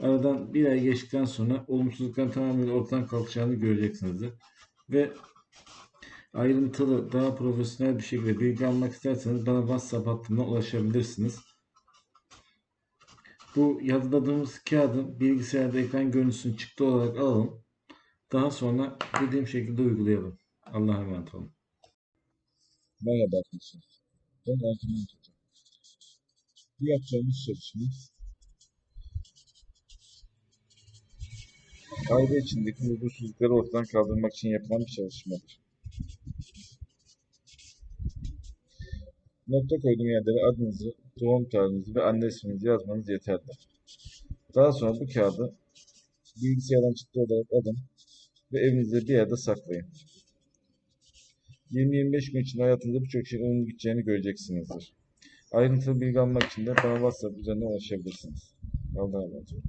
Aradan bir ay geçtikten sonra olumsuzlukların tamamıyla ortadan kalkacağını göreceksinizdir. Ve ayrıntılı, daha profesyonel bir şekilde bilgi almak isterseniz bana WhatsApp hattımdan ulaşabilirsiniz. Bu yazıladığımız kağıdın bilgisayarda ekran görüntüsünü çıktı olarak alalım. Daha sonra dediğim şekilde uygulayalım. Allah'a emanet olun. Merhaba arkadaşlar. Ben Hoca. Bu yapacağımız çalışma aile içindeki huzursuzlukları ortadan kaldırmak için yapılan bir çalışmadır. Nokta koyduğum yerlere adınızı, doğum tarihinizi ve anne isminizi yazmanız yeterli. Daha sonra bu kağıdı bilgisayardan çıktı olarak alın ve evinizde bir yerde saklayın. 20-25 gün içinde hayatınızda birçok şeyin olumlu gideceğini göreceksinizdir. Ayrıntılı bilgi almak için de bana WhatsApp üzerinden ulaşabilirsiniz. Allah'a emanet olun.